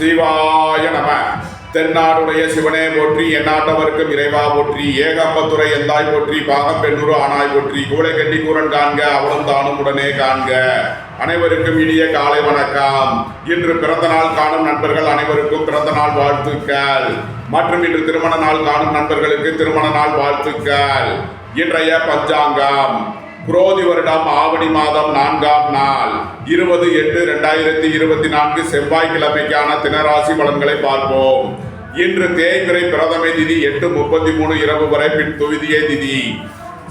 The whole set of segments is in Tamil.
சிவாய நம. தென்னாடுடைய சிவனே போற்றி எந்நாட்டவர்க்கும் இறைவா போற்றி ஏகாம்பத்துறை எந்தாய் போற்றி பாகம் பெண்ணுரு ஆனாய் போற்றி கூடை கட்டி கூரன் காண்க அவளும் தானும் உடனே காண்க. அனைவருக்கும் இனிய காலை வணக்கம். இன்று பிறந்த நாள் காணும் நண்பர்கள் அனைவருக்கும் பிறந்த நாள் வாழ்த்துக்கள். மற்றும் இன்று திருமண நாள் காணும் நண்பர்களுக்கு திருமண நாள் வாழ்த்துக்கள். இன்றைய பஞ்சாங்கம். குரோதி வருடம் ஆவணி மாதம் நான்காம் நாள். இருபது எட்டு ரெண்டாயிரத்தி இருபத்தி நான்கு செவ்வாய்க்கிழமைக்கான தினராசி பலன்களை பார்ப்போம். இன்று தேய்பிரை பிரதமை திதி எட்டு முப்பத்தி மூணு இரவு வரை பின் துவிதிய திதி.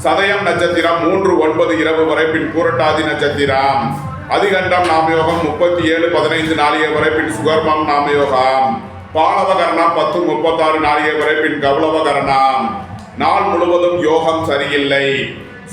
சதயம் நட்சத்திரம் மூன்று ஒன்பது இரவு வரை பின் பூரட்டாதி நட்சத்திரம். அதிகண்டம் நாமயோகம் முப்பத்தி ஏழு பதினைந்து நாளிகை வரை பின் சுகர்மம் நாமயோகம். பாலவகரணம் பத்து முப்பத்தாறு நாளிகை வரை பின் கௌளவகரணம். நாள் முழுவதும் யோகம் சரியில்லை.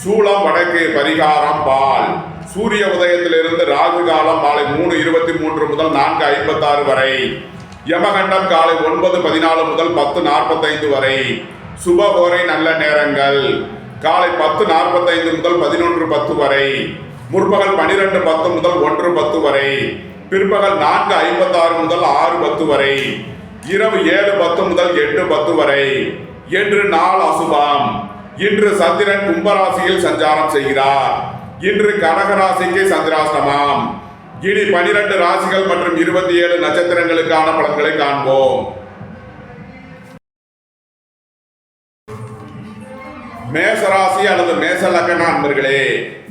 சூளம் வடக்கு பரிகாரம் பால். சூரிய உதயத்திலிருந்து ராகு காலம் மாலை மூணு இருபத்தி மூன்று முதல் நான்கு ஐம்பத்தாறு வரை. யமகண்டம் காலை ஒன்பது பதினாலு முதல் பத்து நாற்பத்தைந்து வரை. சுபகோரை நல்ல நேரங்கள். காலை பத்து நாற்பத்தைந்து முதல் பதினொன்று பத்து வரை. முற்பகல் பனிரெண்டு பத்து முதல் ஒன்று பத்து வரை. பிற்பகல் நான்கு ஐம்பத்தாறு முதல் ஆறு பத்து வரை. இரவு ஏழு பத்து முதல் எட்டு பத்து வரை. என்று நாள் அசுபம். இன்று சந்திரன் கும்பராசியில் சஞ்சாரம் செய்கிறார். இன்று கடகராசிக்கு சந்திராஷ்டமம். இனி பனிரெண்டு ராசிகள் மற்றும் இருபத்தி ஏழு நட்சத்திரங்களுக்கான பலன்களை காண்போம். மேசராசி அல்லது மேச லக்கண அன்பர்களே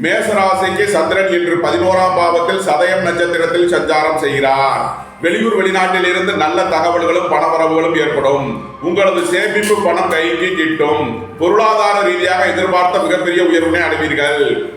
மேசராசிக்கு சந்திரன் இன்று பதினோராம் பாவத்தில் சதயம் நட்சத்திரத்தில் சஞ்சாரம் செய்கிறார். வெளியூர் வெளிநாட்டில் இருந்து நல்ல தகவல்களும் பணவரவுகளும் ஏற்படும். உங்களது சேமிப்பு பணம் கைக்கு கிட்டும். பொருளாதார ரீதியாக எதிர்பார்த்த மிகப்பெரிய உயர்வினை அடைவீர்கள்.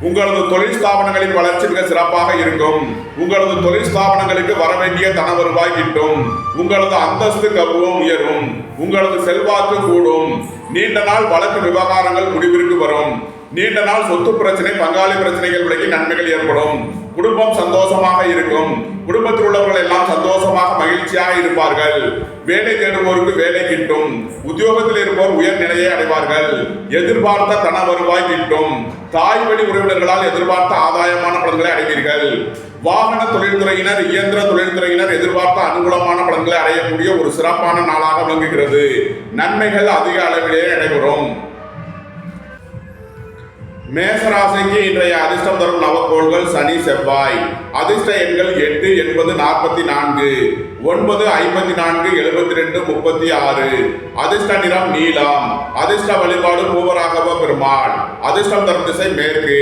உங்களது தொழில் ஸ்தாபனங்களின் வளர்ச்சி மிக சிறப்பாக இருக்கும். உங்களது தொழில் ஸ்தாபனங்களுக்கு வர வேண்டிய தன வருவாய் கிட்டும். உங்களது அந்தஸ்து கௌரவம் உயரும். உங்களது செல்வாக்கு கூடும். நீண்ட நாள் வழக்கு விவகாரங்கள் முடிவிற்கு வரும். நீண்ட நாள் சொத்து பிரச்சனை பங்காளி பிரச்சனைகள் விலகி நன்மைகள் ஏற்படும். குடும்பம் சந்தோஷமாக இருக்கும். குடும்பத்தில் உள்ளவர்கள் எல்லாம் சந்தோஷமாக மகிழ்ச்சியாக இருப்பார்கள். வேலை தேடுவோருக்கு வேலை கிட்டும். உத்தியோகத்தில் இருப்போர் உயர் நிலையை அடைவார்கள். எதிர்பார்த்த தன வருவாய் கிட்டும். தாய் வழி உறவினர்களால் எதிர்பார்த்த ஆதாயமான பலன்களை அடைவீர்கள். வாகன தொழில்துறையினர் இயந்திர தொழில்துறையினர் எதிர்பார்த்த அனுகூலமான பலன்களை அடையக்கூடிய ஒரு சிறப்பான நாளாக விளங்குகிறது. நன்மைகள் அதிக அளவிலேயே நடைபெறும். மேசராசிக்கு இன்றைய அதிர்ஷ்டம் தரும் நவக்கோள்கள் சனி செவ்வாய். அதிர்ஷ்ட எண்கள் எட்டு எண்பது நாற்பத்தி நான்கு. ஒன்பது ஐம்பத்தி நான்கு எழுபத்தி ரெண்டு முப்பத்தி ஆறு. அதிர்ஷ்ட நிறம் நீலம். அதிர்ஷ்ட வழிபாடு பூவராகவ பெருமாள். அதிர்ஷ்டம் தரும் திசை மேற்கு.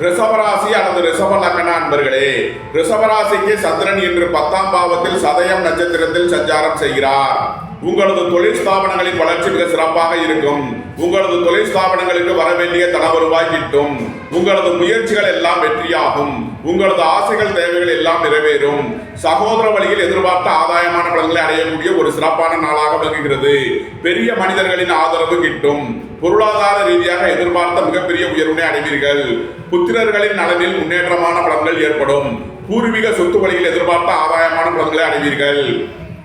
ரிஷபராசி அல்லது ரிஷப லக்கண அன்பர்களே ரிஷபராசிக்கு சந்திரன் இன்று பத்தாம் பாவத்தில் சதயம் நட்சத்திரத்தில் சஞ்சாரம் செய்கிறார். உங்களது தொழில் ஸ்தாபனங்களின் வளர்ச்சி மிக சிறப்பாக இருக்கும். உங்களது தொழில் ஸ்தாபனங்களுக்கு வர வேண்டிய தன வருவாய் கிட்டும். உங்களது முயற்சிகள் எல்லாம் வெற்றியாகும். உங்களது ஆசைகள் தேவைகள் எல்லாம் நிறைவேறும். சகோதர வழியில் எதிர்பார்த்த ஆதாயமான பலன்களை அடையக்கூடிய ஒரு சிறப்பான நாளாக விளங்குகிறது. பெரிய மனிதர்களின் ஆதரவு கிட்டும். பொருளாதார ரீதியாக எதிர்பார்த்த மிகப்பெரிய உயர்வினை அடைவீர்கள். புத்திரர்களின் நலனில் முன்னேற்றமான பலன்கள் ஏற்படும். பூர்வீக சொத்து வழியில் எதிர்பார்த்த ஆதாயமான பலன்களை அடைவீர்கள்.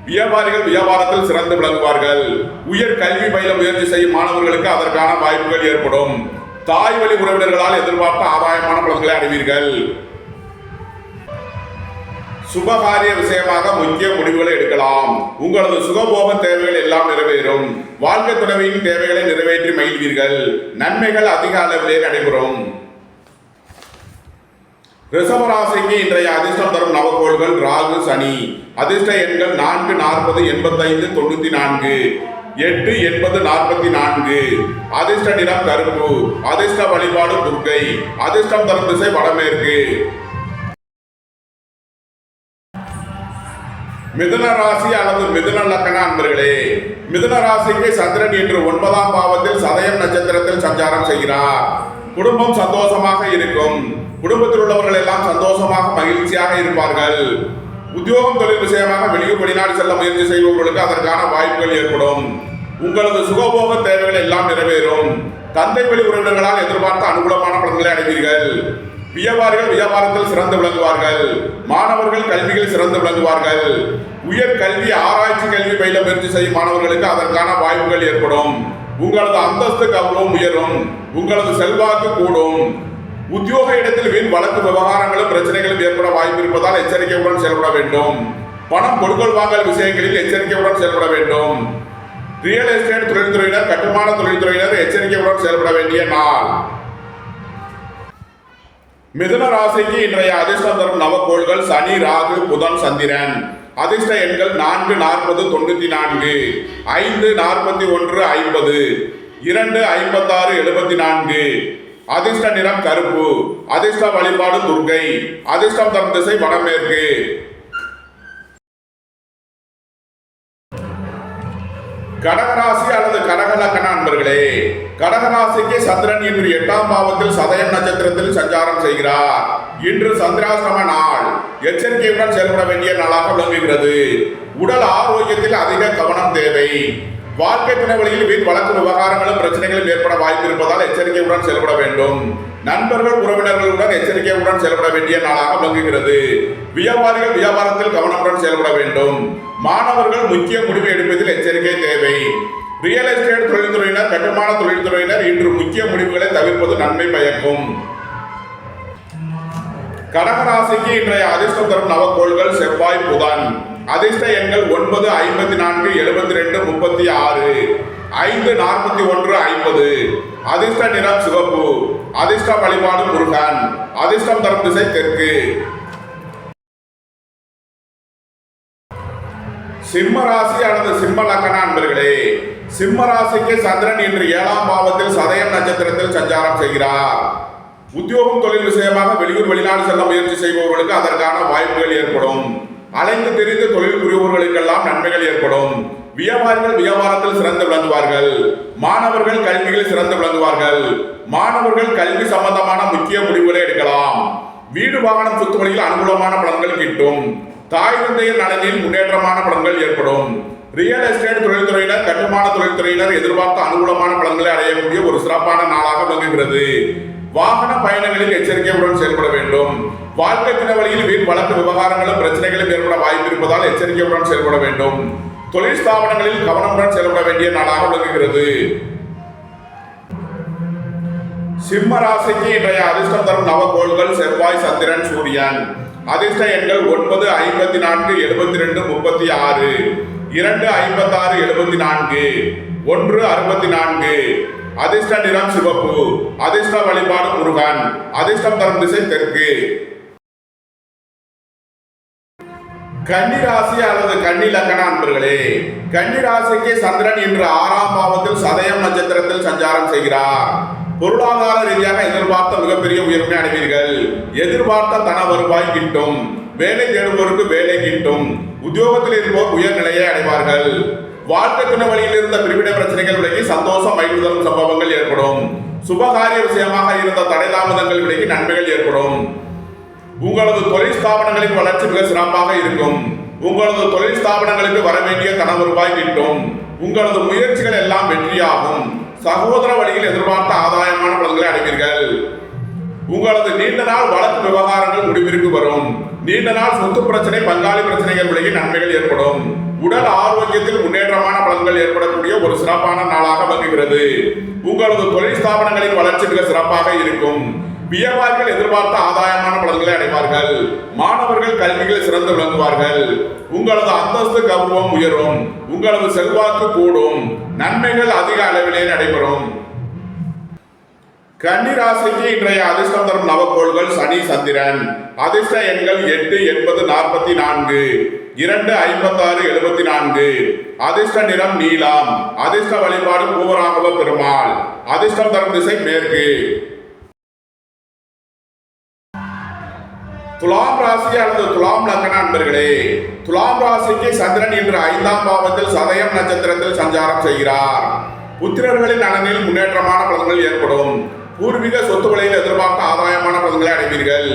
வியாபாரிகள் வியாபாரத்தில் சிறந்து விளங்குவார்கள். உயர் கல்வி பயில முயற்சி செய்யும் மாணவர்களுக்கு அதற்கான வாய்ப்புகள் ஏற்படும். தாய் வழி உறவினர்களால் எதிர்பார்த்த ஆதாயமான பலன்களை அடைவீர்கள் சுபகாரிய விஷயமாக முக்கிய முடிவுகளை எடுக்கலாம். உங்களது சுகபோக தேவைகள் எல்லாம் நிறைவேறும். வாழ்க்கை துணைவியின் தேவைகளை நிறைவேற்றி மகிழ்வீர்கள். நன்மைகள் அதிக அளவிலே நடைபெறும். ரிஷபராசிக்கு இன்றைய அதிர்ஷ்டம் தரும் நவகோள்கள் ராகு சனி. அதிர்ஷ்ட எண்கள் நான்கு நாற்பது எண்பத்தைந்து தொண்ணூத்தி நான்கு. எட்டு எண்பது நாற்பத்தி நான்கு. அதிர்ஷ்ட நிறம் கருப்பு. அதிர்ஷ்ட வழிபாடு துர்க்கை. அதிர்ஷ்டம் தரும் திசை வடமேற்கு. மிதுன ராசி அல்லது மிதுன லக்கண அன்பர்களே மிதுன ராசிக்கு சந்திரன் இன்று ஒன்பதாம் பாவத்தில் சதயம் நட்சத்திரத்தில் சஞ்சாரம் செய்கிறார். குடும்பம் சந்தோஷமாக இருக்கும். குடும்பத்தில் உள்ளவர்கள் எல்லாம் சந்தோஷமாக மகிழ்ச்சியாக இருப்பார்கள். உத்தியோகம் தொழில் விஷயமாக வெளியூர் வெளிநாடு செல்ல முயற்சி செய்பவர்களுக்கு அதற்கான வாய்ப்புகள் ஏற்படும். உங்களது சுகபோக தேவைகள் எல்லாம் நிறைவேறும். தந்தை வழி உறவினர்களால் எதிர்பார்த்த அனுகூலமான பலன்களை அடைவீர்கள். வியாபாரிகள் வியாபாரத்தில் சிறந்து விளங்குவார்கள். மாணவர்கள் கல்வியில் சிறந்து விளங்குவார்கள். உயர் கல்வி ஆராய்ச்சி கல்வி பயில முயற்சி செய்யும் மாணவர்களுக்கு அதற்கான வாய்ப்புகள் ஏற்படும். உங்களது அந்தஸ்து கௌரவம் உயரும். உங்களது செல்வாக்கு கூடும். உத்தியோக இடத்தில் வீண் வழக்கு விவகாரங்களும் பிரச்சனைகளும் ஏற்பட வாய்ப்பு இருப்பதால் எச்சரிக்கையுடன் செயல்பட வேண்டும். பணம் கொடுக்கல் வாங்கல் விஷயங்களில் எச்சரிக்கையுடன் செயல்பட வேண்டும். ரியல் எஸ்டேட் தொழில்துறையினர் கட்டுமான தொழில்துறையினர் எச்சரிக்கையுடன் செயல்பட வேண்டிய நாள். மிதுன ராசிக்கு இன்றைய அதிர்ஷ்டம் தரும் நவக்கோள்கள் சனி ராகு புதன் சந்திரன். அதிர்ஷ்ட எண்கள் நான்கு நாற்பது தொண்ணூத்தி நான்கு. ஐந்து நாற்பத்தி ஒன்று ஐம்பது. இரண்டு ஐம்பத்தாறு எழுபத்தி நான்கு. அதிர்ஷ்ட நிறம் கருப்பு அதிர்ஷ்ட வழிபாடு துர்கை அதிர்ஷ்டம் தரும் திசை வடமேற்கு. கடகராசி அல்லது கடகலக்கண அன்பர்களே கடகராசிக்கு சந்திரன் இன்று எட்டாம் பாவத்தில் சதயம் நட்சத்திரத்தில் சஞ்சாரம் செய்கிறார். இன்று சந்திராசிரம நாள். எச்சரிக்கையுடன் செயல்பட வேண்டிய நாளாக விளங்குகிறது. உடல் ஆரோக்கியத்தில் அதிக கவனம் தேவை. வாழ்க்கை பிணவழியில் வீண் வழக்கு விவகாரங்களும் பிரச்சனைகளும் ஏற்பட வாய்ப்பு இருப்பதால் எச்சரிக்கையுடன் செயல்பட வேண்டும். நண்பர்கள் உறவினர்களுடன் எச்சரிக்கையுடன் செயல்பட வேண்டிய நாளாக விளங்குகிறது. வியாபாரிகள் வியாபாரத்தில் கவனமுடன் செயல்பட வேண்டும். மாணவர்கள் முக்கிய முடிவு எடுப்பதில் எச்சரிக்கை தேவை. ரியல் எஸ்டேட் தொழில்துறையினர் கட்டுமான தொழில்துறையினர் இன்று முக்கிய முடிவுகளை தவிர்ப்பது நன்மை பயக்கும். கடகராசிக்கு இன்றைய அதிர்ஷ்டம் தரும் நவக்கோள்கள் செவ்வாய் புதன். அதிர்ஷ்ட எண்கள் ஒன்பது ஐம்பத்தி நான்கு எழுபத்தி ரெண்டு முப்பத்தி ஆறு ஐந்து நாற்பத்தி ஒன்று ஐம்பது. அதிர்ஷ்ட நிறம் சிவப்பு. அதிர்ஷ்ட வழிபாடு முருகன். அதிர்ஷ்டம் தரும் திசை தெற்கு. சிம்ம ராசி அல்லது சிம்ம லக்கண அன்பர்களே சிம்ம ராசிக்கு சந்திரன் இன்று ஏழாம் பாவத்தில் சதயம் நட்சத்திரத்தில் சஞ்சாரம் செய்கிறார். உத்தியோகம் தொழில் விஷயமாக வெளியூர் வெளிநாடு செல்ல முயற்சி செய்பவர்களுக்கு அதற்கான வாய்ப்புகள் ஏற்படும். அலைந்து தெரிந்து தொழில் புரிபவர்களுக்கெல்லாம் நன்மைகள் ஏற்படும். வியாபாரிகள் வியாபாரத்தில் சிறந்து விளங்குவார்கள். மாணவர்கள் கல்வியில் சிறந்து விளங்குவார்கள். மாணவர்கள் கல்வி சம்பந்தமான முக்கிய முடிவுகளை எடுக்கலாம். வீடு வாகனம் சொத்து வழியில் அனுகூலமான பலன்கள் கிட்டும். தாய் தந்தையின் நலனில் முன்னேற்றமான பலன்கள் ஏற்படும். ரியல் எஸ்டேட் தொழில்துறையினர் கட்டுமான தொழில்துறையினர் எதிர்பார்த்த அனுகூலமான பலன்களை அடையக்கூடிய ஒரு சிறப்பான நாளாக விளங்குகிறது. வாகன பயணங்களில் எச்சரிக்கையுடன் செயல்பட வேண்டும். வாழ்க்கை பிணவழியில் வீண் வழக்கு விவகாரங்களும் பிரச்சனைகளும் ஏற்பட வாய்ப்பு இருப்பதால் எச்சரிக்கையுடன் செயல்பட வேண்டும். தொழில் ஸ்தாபனங்களில் கவனமுடன் செயல்பட வேண்டிய நாளாக விளங்குகிறது. சிம்ம ராசிக்கு இன்றைய அதிர்ஷ்டம் தரும் நவகோள்கள் செவ்வாய் சந்திரன் சூரியன். அதிர்ஷ்ட எண்கள் ஒன்பது ஐம்பத்தி நான்கு எழுபத்தி ரெண்டு முப்பத்தி ஆறு இரண்டு ஐம்பத்தாறு எழுபத்தி நான்கு ஒன்று அறுபத்தி நான்கு அதிர்ஷ்ட நிறம் சிவப்பு அதிர்ஷ்ட வழிபாடு முருகன் அதிர்ஷ்டம் தரும் திசை தெற்கு. கன்னிராசி அல்லது கன்னி லக்கண அன்பர்களே கன்னிராசிக்கு சந்திரன் இன்று ஆறாம் பாவத்தில் சதயம் நட்சத்திரத்தில் சஞ்சாரம் செய்கிறார். பொருளாதார ரீதியாக எதிர்பார்த்த மிகப்பெரிய உயர்வை அடைவீர்கள். எதிர்பார்த்த தன வருவாய் கிட்டும் வேலை தேடுவோருக்கு வேலை கிட்டும் உத்தியோகத்தில் இருப்போர் உயர்நிலையை அடைவார்கள். வாழ்க்கை துணை வழியில் இருந்த பிரிவினை பிரச்சனைகள் விலகி சந்தோஷம் மகிழ்வு தரும் சம்பவங்கள் ஏற்படும். சுபகாரிய விஷயமாக இருந்த தடை தாமதங்கள் விலகி நன்மைகள் ஏற்படும். உங்களது தொழில் ஸ்தாபனங்களின் வளர்ச்சி மிக சிறப்பாக இருக்கும். உங்களது தொழில் ஸ்தாபனங்களுக்கு வர வேண்டிய கனவு ரூபாய் கிட்டும். உங்களது முயற்சிகள் எல்லாம் வெற்றியாகும். சகோதர வழியில் எதிர்பார்த்த ஆதாயமான பலன்களை அடைவீர்கள். உங்களது நீண்ட நாள் வழக்கு விவகாரங்கள் முடிவிற்கு வரும். நீண்ட நாள் சொத்து பிரச்சனை பங்காளி பிரச்சனைகள் விலகி நன்மைகள் ஏற்படும். உடல் ஆரோக்கியத்தில் முன்னேற்றமான பலன்கள் ஏற்படக்கூடிய ஒரு சிறப்பான நாளாக விளங்குகிறது. உங்களது தொழில் ஸ்தாபனங்களின் வளர்ச்சி மிக சிறப்பாக இருக்கும். வியாபாரிகள் எதிர்பார்த்த ஆதாயமான பலன்களை அடைவார்கள். மாணவர்கள் கல்வியில் சிறந்து விளங்குவார்கள். உங்களது அந்தஸ்து கௌரவம் உயரும். உங்களது செல்வாக்கு கூடும். நன்மைகள் அதிக அளவிலே நடைபெறும். கன்னிராசிக்கு இன்றைய அதிர்ஷ்டம் தரும் நவக்கோள்கள் சனி சந்திரன். அதிர்ஷ்ட எண்கள் எட்டு எண்பது நாற்பத்தி நான்கு. இரண்டு ஐம்பத்தாறு எழுபத்தி நான்கு. அதிர்ஷ்ட நிறம் நீளம் அதிர்ஷ்ட வழிபாடு பூவராகவ பெருமாள். அதிர்ஷ்டம் தரும் திசை மேற்கு. துலாம் ராசி அல்லது துலாம் லக்கண அன்பர்களே துலாம் ராசிக்கு சந்திரன் இன்று ஐந்தாம் பாவத்தில் சதயம் நட்சத்திரத்தில் சஞ்சாரம் செய்கிறார். புத்திரர்களின் நலனில் முன்னேற்றமான பலன்கள் ஏற்படும். பூர்வீக சொத்து விலையில் எதிர்பார்த்த ஆதாயமான பலன்களை அடைவீர்கள்.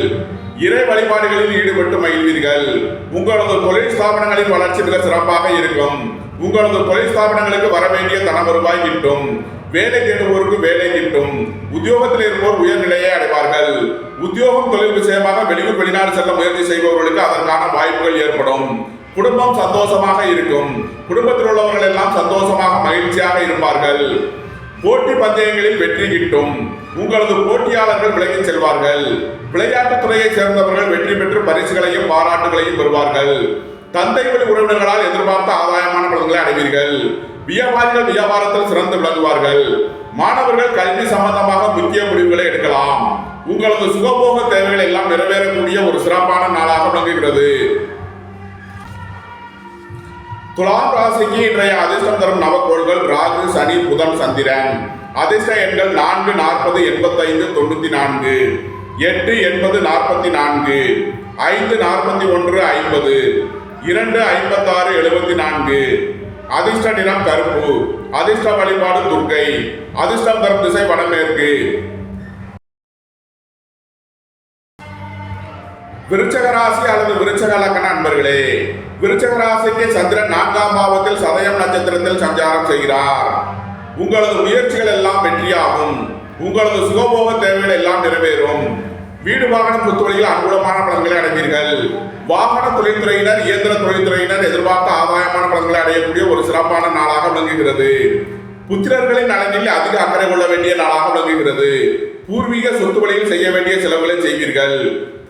இறை வழிபாடுகளில் ஈடுபட்டு மகிழ்வீர்கள் உங்களது தொழில் ஸ்தாபனங்களின் வளர்ச்சி மிக சிறப்பாக இருக்கும். உங்களது தொழில் ஸ்தாபனங்களுக்கு வர வேண்டிய தன வருவாய் கிட்டும். வேலை தேடுவோருக்கு வேலை கிட்டும். உத்தியோகத்தில் இருப்போர் உயர்நிலையை அடைவார்கள். உத்தியோகம் தொழில் விஷயமாக வெளியூர் வெளிநாடு செல்ல முயற்சி செய்பவர்களுக்கு அதற்கான வாய்ப்புகள் ஏற்படும். குடும்பம் சந்தோஷமாக இருக்கும். குடும்பத்தில் உள்ளவர்கள் எல்லாம் சந்தோஷமாக மகிழ்ச்சியாக இருப்பார்கள். போட்டி பந்தயங்களில் வெற்றி கிட்டும். உங்களது போட்டியாளர்கள் விலகிச் செல்வார்கள். விளையாட்டுத் துறையைச் சேர்ந்தவர்கள் வெற்றி பெற்று பரிசுகளையும் பாராட்டுகளையும் பெறுவார்கள். தந்தை வழி உறவினர்களால் எதிர்பார்த்த ஆதாயமான பலன்களை அடைவீர்கள். வியாபாரிகள் வியாபாரத்தில் சிறந்து விளங்குவார்கள். மாணவர்கள் கல்வி சம்பந்தமாக முக்கிய முடிவுகளை எடுக்கலாம். உங்களது சுகபோக தேவைகள் எல்லாம் நிறைவேறக்கூடிய ஒரு சிறப்பான நாளாக விளங்குகிறது. துலாம் ராசிக்கு இன்றைய அதிர்ஷ்டம் தரும் நவக்கோள்கள் ராகு சனி புதன் சந்திரன். அதிர்ஷ்ட எண்கள் நான்கு நாற்பது எண்பத்தைந்து தொண்ணூத்தி நான்கு. எட்டு எண்பது நாற்பத்தி நான்கு. ஐந்து நாற்பத்தி ஒன்று ஐம்பது. இரண்டு ஐம்பத்தாறு எழுபத்தி நான்கு. அதிர்ஷ்ட நிறம் கருப்பு. அதிர்ஷ்ட வழிபாடு துர்க்கை. அதிர்ஷ்டம் தரும் திசை வடமேற்கு. விருச்சக ராசி அல்லது விருச்சக லக்கண அன்பர்களே விருச்சக ராசிக்கு சந்திரன் நான்காம் பாவத்தில் சதயம் நட்சத்திரத்தில் இருக்கிறார் உங்களது முயற்சிகள் எல்லாம் வெற்றியாகும். உங்களது சுகபோக தேவைகள் எல்லாம் நிறைவேறும். வீடு வாகன புத்துறையில் அனுகூலமான பலன்களை அடைவீர்கள். வாகன தொழில்துறையினர் இயந்திர தொழில்துறையினர் எதிர்பார்த்த ஆதாயமான பலன்களை அடையக்கூடிய ஒரு சிறப்பான நாளாக விளங்குகிறது. புத்திரர்களின் நலனில் அதிக அக்கறை கொள்ள வேண்டிய நாளாக விளங்குகிறது. பூர்வீக சொத்து வழியில் செய்ய வேண்டிய செலவுகளை செய்வீர்கள்.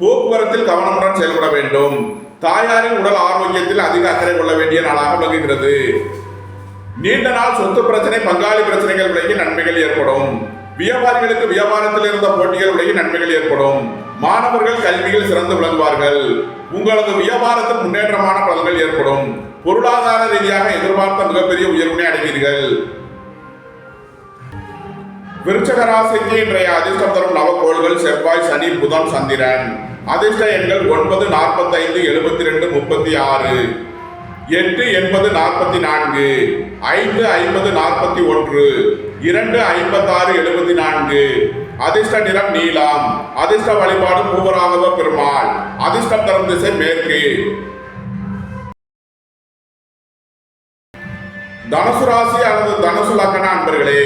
போக்குவரத்தில் கவனமுடன் செயல்பட வேண்டும். தாயாரின் உடல் ஆரோக்கியத்தில் அதிக அக்கறை கொள்ள வேண்டிய நாளாக விளங்குகிறது. நீண்ட நாள் சொத்து பிரச்சனை பங்காளி பிரச்சனைகள் விலகி நன்மைகள் ஏற்படும். வியாபாரிகளுக்கு வியாபாரத்தில் இருந்த போட்டிகள் விலகி நன்மைகள் ஏற்படும். மாணவர்கள் கல்வியில் சிறந்து விளங்குவார்கள். உங்களது வியாபாரத்தில் முன்னேற்றமான பலன்கள் ஏற்படும். பொருளாதார ரீதியாக எதிர்பார்த்த மிகப்பெரிய உயர்வினை அடைவீர்கள். விருச்சக ராசிக்கு இன்றைய அதிர்ஷ்டம் தரும் நவக்கோள்கள் செவ்வாய் சனி புதன் சந்திரன். அதிர்ஷ்ட எண்கள் ஒன்பது நாற்பத்தைந்து எழுபத்தி ரெண்டு முப்பத்தி ஆறு. எட்டு எண்பது நாற்பத்தி நான்கு ஐந்து ஐம்பது நாற்பத்தி ஒன்று இரண்டு ஐம்பத்தாறு எழுபத்தி நான்கு. அதிர்ஷ்ட நிறம் நீளம் அதிர்ஷ்ட வழிபாடு பூவராகவ பெருமாள். அதிர்ஷ்டம் தரும் திசை மேற்கு. தனுசு ராசி அல்லது தனுசு லக்கண அன்பர்களே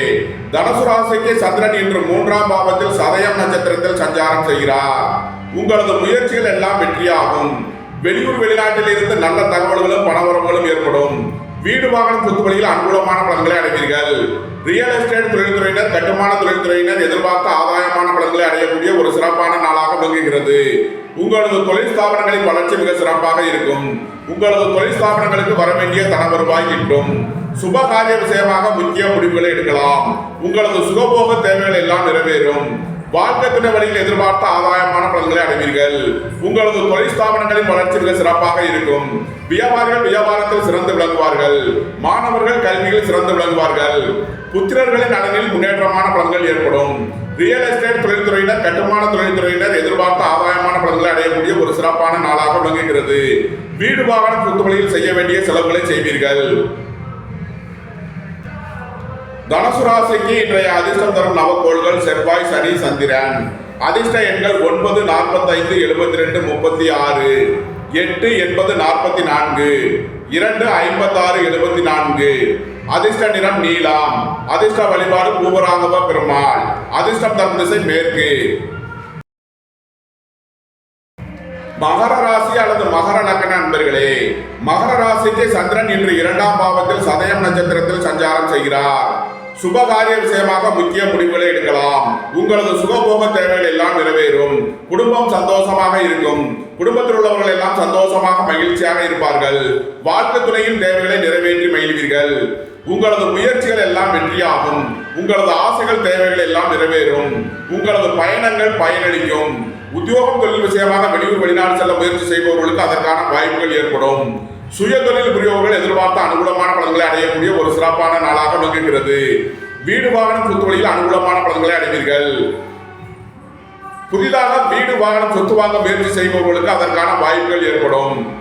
தனுசு ராசிக்கு சந்திரன் இன்று மூன்றாம் பாவத்தில் சதயம் நட்சத்திரத்தில் சஞ்சாரம் செய்கிறார். உங்களது முயற்சிகள் எல்லாம் வெற்றியாகும். வெளியூர் வெளிநாட்டில் இருந்து நல்ல தகவல்களும் பணவரவுகளும் ஏற்படும். வீடு வாகனம் சொத்து வழியில் அனுகூலமான பலன்களை அடைவீர்கள். ரியல் எஸ்டேட் தொழில்துறையினர் கட்டுமான தொழில்துறையினர் எதிர்பார்த்த ஆதாயமான பலன்களை அடையக்கூடிய ஒரு சிறப்பான நாளாக விளங்குகிறது. உங்களது தொழில் ஸ்தாபனங்களின் வளர்ச்சி மிக சிறப்பாக இருக்கும். உங்களது தொழில் ஸ்தாபனங்களுக்கு வர வேண்டிய தன வருவாய் கிட்டும். சுப காரிய விஷயமாக முக்கிய முடிவுகளை எடுக்கலாம். உங்களது சுகபோக தேவைகள் எல்லாம் நிறைவேறும். வாழ்க்கை துணை வழியில் எதிர்பார்த்த ஆதாயமான பலன்களை அடைவீர்கள். உங்களது தொழில் ஸ்தாபனங்களின் வளர்ச்சி மிக சிறப்பாக இருக்கும். வியாபாரிகள் வியாபாரத்தில் சிறந்து விளங்குவார்கள். மாணவர்கள் கல்வியில் சிறந்து விளங்குவார்கள். புத்திரர்களின் நலனில் முன்னேற்றமான பலன்கள் ஏற்படும். ரியல் எஸ்டேட் தொழில்துறையினர் கட்டுமான தொழில்துறையினர் எதிர்பார்த்த ஆதாயமான பலன்களை அடையக்கூடிய ஒரு சிறப்பான நாளாக விளங்குகிறது. வீடு வாகனம் சொத்து வழியில் செய்ய வேண்டிய செலவுகளை செய்வீர்கள். தனுசு ராசிக்கு இன்றைய அதிர்ஷ்டம் தரும் நவக்கோள்கள் செவ்வாய் சனி சந்திரன். அதிர்ஷ்ட எண்கள் ஒன்பது நாற்பத்தைந்து எழுபத்தி ரெண்டு முப்பத்தி ஆறு எட்டு எண்பது நாற்பத்தி நான்கு இரண்டு ஐம்பத்தாறு எழுபத்தி நான்கு அதிர்ஷ்ட நிறம் நீலாம். அதிர்ஷ்ட வழிபாடு பூவராகவ பெருமாள். அதிர்ஷ்டம் தரும் திசை மேற்கு. மகர ராசி அல்லது மகர லக்கண அன்பர்களே மகர ராசிக்கு சந்திரன் இன்று இரண்டாம் பாவத்தில் சதயம் நட்சத்திரத்தில் சஞ்சாரம் செய்கிறார். சுபகாரிய விஷயமாக முக்கிய முடிவுகளை எடுக்கலாம். உங்களது சுகபோக தேவைகள் எல்லாம் நிறைவேறும். குடும்பம் சந்தோஷமாக இருக்கும். குடும்பத்தில் உள்ளவர்கள் எல்லாம் சந்தோஷமாக மகிழ்ச்சியாக இருப்பார்கள். வாழ்க்கை துணையின் தேவைகளை நிறைவேற்றி மகிழ்வீர்கள். உங்களது முயற்சிகள் எல்லாம் வெற்றியாகும். உங்களது ஆசைகள் தேவைகள் எல்லாம் நிறைவேறும். உங்களது பயணங்கள் பயனளிக்கும். உத்தியோகம் தொழில் விஷயமாக வெளியூர் வெளிநாடு செல்ல முயற்சி செய்பவர்களுக்கு அதற்கான வாய்ப்புகள் ஏற்படும். சுய தொழில் புரியவர்கள் எதிர்பார்த்த அனுகூலமான பலன்களை அடையக்கூடிய ஒரு சிறப்பான நாளாக விளங்குகிறது. வீடு வாகனம் சொத்து வழியில் அனுகூலமான பலன்களை அடைவீர்கள். புதிதாக வீடு வாகனம் சொத்து வாங்க முயற்சி செய்பவர்களுக்கு அதற்கான வாய்ப்புகள் ஏற்படும்.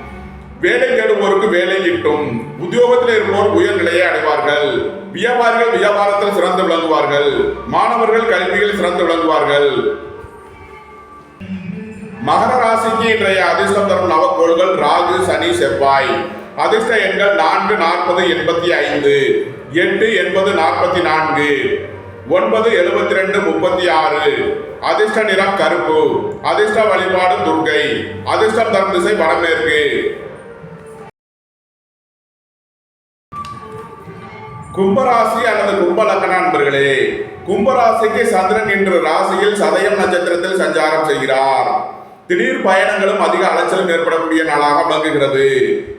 வேலை தேடுவோருக்கு வேலை கிட்டும் உத்தியோகத்தில் இருப்போர் உயர் நிலையை அடைவார்கள். வியாபாரிகள் வியாபாரத்தில் சிறந்து விளங்குவார்கள். மாணவர்கள் கல்வியில் சிறந்து விளங்குவார்கள். மகர ராசிக்கு இன்றைய அதிர்ஷ்டம் தரும் நவக்கோள்கள் ராகு சனி செவ்வாய். அதிர்ஷ்ட எண்கள் நான்கு நாற்பது எண்பத்தி ஐந்து. எட்டு எண்பது நாற்பத்தி நான்கு. ஒன்பது எழுபத்தி ரெண்டு முப்பத்தி ஆறு. அதிர்ஷ்ட நிறம் கருப்பு. அதிர்ஷ்ட வழிபாடு துர்கை அதிர்ஷ்டம் தரும் திசை வடமேற்கு. கும்பராசி அல்லது கும்ப நண்பர்களே கும்பராசிக்கு சந்திரன் இன்று ராசியில் சதயம் நட்சத்திரத்தில் சஞ்சாரம் செய்கிறார். திடீர் பயணங்களும் அதிக அலைச்சலும் ஏற்படக்கூடிய நாளாக விளங்குகிறது.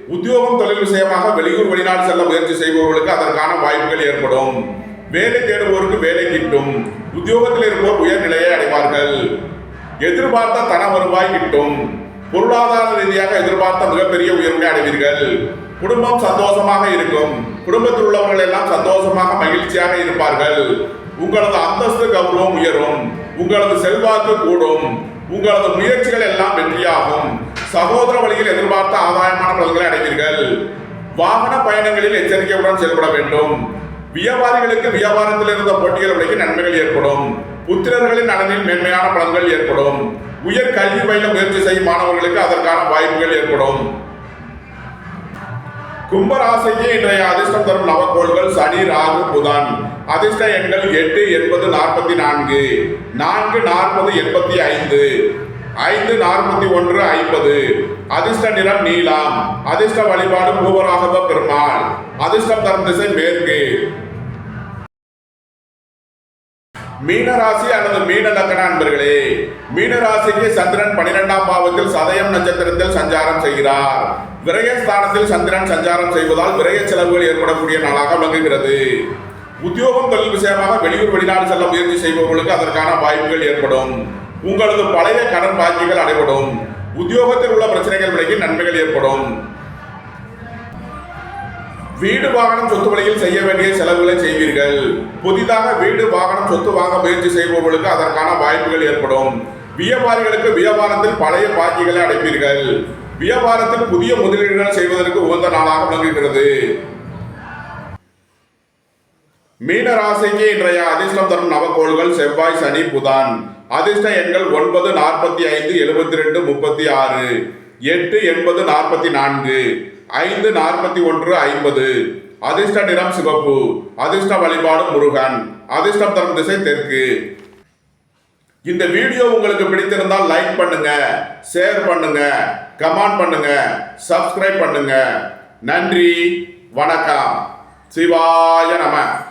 உத்தியோகம் தொழில் விஷயமாக வெளியூர் வெளிநாடு செல்ல முயற்சி செய்பவர்களுக்கு அதற்கான வாய்ப்புகள் ஏற்படும். வேலை தேடுவோருக்கு வேலை கிட்டும். உத்தியோகத்தில் இருப்போர் உயர்நிலையை அடைவார்கள். எதிர்பார்த்த தன வருவாய் கிட்டும். பொருளாதார ரீதியாக எதிர்பார்த்த மிகப்பெரிய உயர்வை அடைவீர்கள். குடும்பம் சந்தோஷமாக இருக்கும். குடும்பத்தில் உள்ளவர்கள் எல்லாம் சந்தோஷமாக மகிழ்ச்சியாக இருப்பார்கள். உங்களது அந்தஸ்து கௌரவம் உயரும். உங்களது செல்வாக்கு கூடும். உங்களது முயற்சிகள் எல்லாம் வெற்றியாகும். சகோதர வழியில் எதிர்பார்த்த ஆதாயமான பலன்களை அடைவீர்கள். வாகன பயணங்களில் எச்சரிக்கையுடன் செயல்பட வேண்டும். வியாபாரிகளுக்கு வியாபாரத்தில் இருந்த போட்டிகள் விலைக்கு நன்மைகள் ஏற்படும். புத்திரர்களின் நலனில் மேன்மையான பலன்கள் ஏற்படும். உயர் கல்வி பயில முயற்சி செய்யும் மாணவர்களுக்கு அதற்கான வாய்ப்புகள் ஏற்படும். கும்பராசிக்கு இன்றைய அதிர்ஷ்டம் தரும் நவக்கோள்கள் சனி ராகு புதன். அதிர்ஷ்ட எண்கள் எட்டு எண்பது நாற்பத்தி நான்கு. நான்கு நாற்பது எண்பத்தி ஐந்து. ஐந்து நாற்பத்தி ஒன்று ஐம்பது. அதிர்ஷ்ட நிறம் நீலம். அதிர்ஷ்ட வழிபாடு பூவராகவ பெருமாள். அதிர்ஷ்டம் தரும் திசை மேற்கு. மீனராசி அல்லது மீன லக்கண அன்பர்களே மீனராசிக்கு சந்திரன் பனிரெண்டாம் பாவத்தில் சதயம் நட்சத்திரத்தில் சஞ்சாரம் செய்கிறார். விரயஸ்தானத்தில் சந்திரன் சஞ்சாரம் செய்வதால் விரய செலவுகள் ஏற்படக்கூடிய நாளாக விளங்குகிறது. உத்தியோகம் தொழில் விஷயமாக வெளியூர் வெளிநாடு செல்ல முயற்சி செய்பவர்களுக்கு அதற்கான வாய்ப்புகள் ஏற்படும். உங்களது பழைய கடன் பாக்கிகள் அடைபடும். உத்தியோகத்தில் உள்ள பிரச்சனைகள் விலகி நன்மைகள் ஏற்படும். வீடு வாகனம் சொத்து வழியில் செய்ய வேண்டிய செலவுகளை செய்வீர்கள். புதிதாக வீடு வாகனம் சொத்து வாங்க முயற்சி செய்பவர்களுக்கு அதற்கான வாய்ப்புகள் ஏற்படும். வியாபாரிகளுக்கு வியாபாரத்தில் பழைய பாக்கிகளை அடைப்பீர்கள். வியாபாரத்தில் புதிய முதலீடுகள் செய்வதற்கு உகந்த நாளாக விளங்குகிறது. மீன ராசிக்கு இன்றைய அதிர்ஷ்டம் தரும் நவக்கோள்கள் செவ்வாய் சனி புதன். அதிர்ஷ்ட எண்கள் ஒன்பது நாற்பத்தி ஐந்து எழுபத்தி ரெண்டு முப்பத்தி ஆறு. எட்டு எண்பது நாற்பத்தி நான்கு. ஐந்து நாற்பத்தி ஒன்று ஐம்பது. அதிர்ஷ்ட நிறம் சிவப்பு. அதிர்ஷ்ட வழிபாடு முருகன். அதிர்ஷ்டம் தரும் திசை தெற்கு. இந்த வீடியோ உங்களுக்கு பிடித்திருந்தால் லைக் பண்ணுங்க ஷேர் பண்ணுங்க கமெண்ட் பண்ணுங்க சப்ஸ்கிரைப் பண்ணுங்க. நன்றி வணக்கம். சிவாய நம.